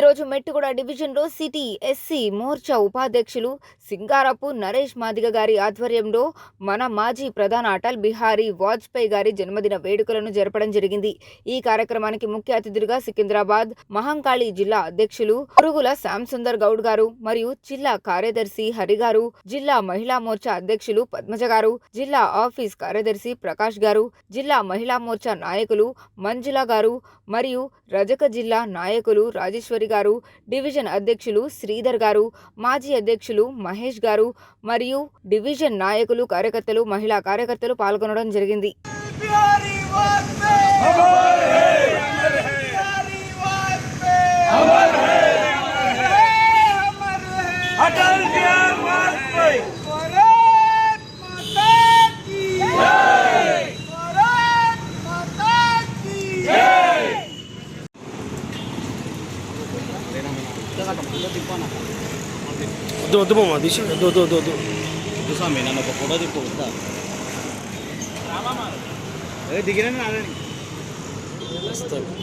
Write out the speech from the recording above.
రోజు మెట్టుగూడ డివిజన్లో city SC Morcha ఉపాధ్యక్షులు సింగారపు నరేష్ మాదిగ గారి ఆధ్వర్యంలో మన మాజీ ప్రధాన అటల్ బిహారీ వాజ్పేయి గారి జన్మదిన వేడుకలను జరపడం జరిగింది. ఈ కార్యక్రమానికి ముఖ్య అతిథులుగా సికింద్రాబాద్ మహంకాళి జిల్లా అధ్యక్షులు పురుగుల శ్యాంసుందర్ గౌడ్ గారు మరియు జిల్లా కార్యదర్శి హరి గారు జిల్లా మహిళా మోర్చా అధ్యక్షులు పద్మజ గారు జిల్లా ఆఫీస్ కార్యదర్శి ప్రకాష్ గారు జిల్లా మహిళా మోర్చా నాయకులు మంజుల గారు మరియు రజక జిల్లా నాయకులు రాజేశ్వరి చౌదరి గారు డివిజన్ అధ్యక్షులు శ్రీధర్ గారు మాజీ అధ్యక్షులు మహేష్ గారు మరియు డివిజన్ నాయకులు కార్యకర్తలు మహిళా కార్యకర్తలు పాల్గొనడం జరిగింది. दो दो मामा दिशा दो दो दो दो दूसरा महीना ना पकोड़ा दे पकोड़ा रामा मार अरे दिख रहे ना आ रहे मस्त